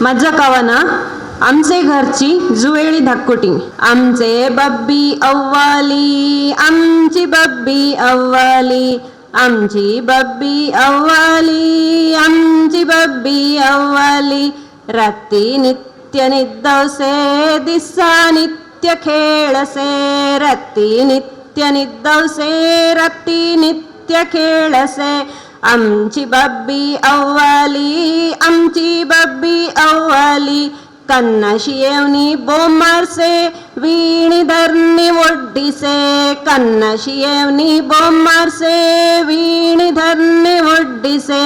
माझं कावाना आमचे घरची जुवेळी धाकुटी आमचे बब्बी अव्वाली आमची बब्बी अव्वाली आमची बब्बी अव्वाली आमची बब्बी अव्वाली. राती नित्य निद्दवसे दिसा नित्य खेळसे. राती नित्य निद्दवसे राती नित्य खेळसे. अम्ची बब्बी अव्वाली अम्ची बब्बी अव्वाली ಕನ್ನ ಶಿಯವನಿ ಬೊಮ್ಮರ್ಸೆ ವೀಣಿಧರ್ನಿ ಒಡ್ಡಿಸೆ ಕನ್ನ ಶಿಯವನಿ ಬೊಮ್ಮರ್ಸೆ ವೀಣಿಧರ್ನಿ ಒಡ್ಡಿಸೆ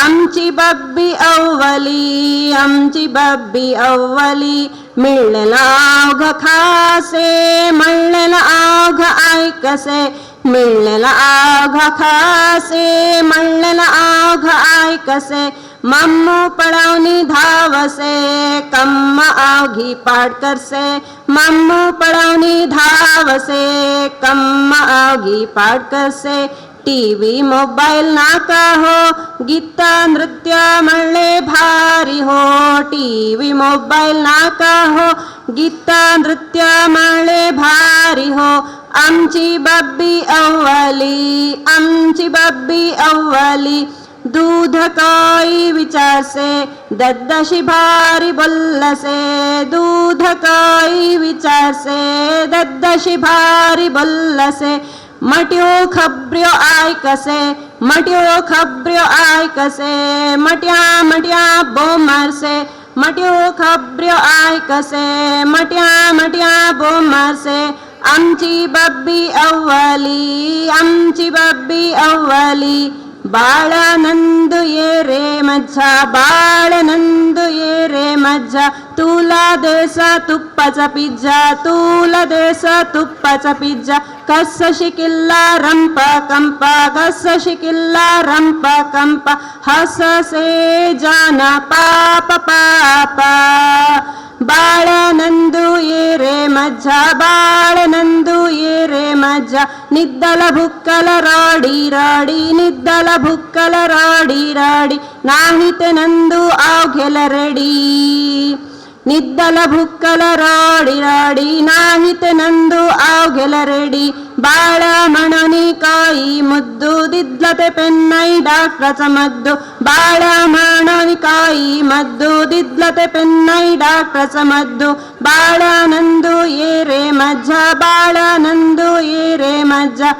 ಅಂಚಿ ಬಬ್ಬಿ ಅವ್ವಲಿ ಅಂಚಿ ಬಬ್ಬಿ ಅವ್ವಲಿ ಮಿಳ್ಳಲ ಆಘ ಖಾಸೆ ಮಳ್ಳಲ ಆಘ ಆಯ್ಕಸೆ मिळलेला आघ खासे म्हणलेला आघ ऐकसे मम्मू पळवणी धावसे कम्म आघी पाठ करसे, मम्मू पळवणी धावसे कम्म आघी पाठ करसे टीव्ही मोबाईल नाका हो गीत नृत्य म्हणले भारी हो टीव्ही मोबाईल नाका हो गीत नृत्य म्हणले भारी हो आमची बब्बी अव्वली आमची बब्बी अव्वली दूध काई विचारसे दद्दशी भारी बोलसे दूध काई विचारसे दद्दशी भारी बोलसे मट्यो खबऱ्यो ऐकसे मट्यो खबऱ्यो ऐकसे मट्या मट्या बोमारसे मट्यो खबऱ्यो ऐकसे मट्या मट्या बोमारसे आमची बब्बी अव्वली आमची बब्बी अव्वली बाळानंद ये रे मज्जा बाळानंद ये रे मज्जा तुला देसा तुप्पाचा पिझ्झा तुला देसा तुप्पाचा पिझ्झा कस शिकिल्ला रंप कंप कस शिकिल्ला रंप कंप हससे जाना पाप पापा ಮಜ್ಜ ಬಾಳನಂದು ಏರೆ ಮಜ್ಜ ನಿದ್ದಲ ಬುಕ್ಕಲ ರಾಡಿ ರಾಡಿ ನಿದ್ದಲ ಬುಕ್ಕಲ ರಾಡಿ ರಾಡಿ ನಾಹಿತೆ ನಂದು ಆಘೆಲ ರೆಡಿ ನಿದ್ದಲ ಬುಕ್ಕಲ ರಾಡಿ ರಾಡಿ ನಾಹಿತೆ ನಂದು ಆಘೆಲ ರೆಡಿ ಬಾಳ ಮಣನಿ ಕಾಯಿ ಮುದ್ದು ದಿದ್ಲತೆ ಪೆನ್ನೈ ಡಾಕ್ಟ್ರಸ ಮದ್ದು ಬಾಳ ಮಣನಿ ಕಾಯಿ ಮದ್ದು ದಿದ್ಲತೆ ಪೆನ್ನೈ ಡಾಕ್ಟ್ರಸ ಮದ್ದು ಬಾಳ ನಂದು मज्जा बाळानंदू रे मजा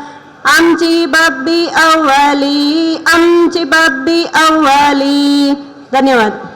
आमची बब्बी अव्वली आमची बब्बी अव्वली. धन्यवाद.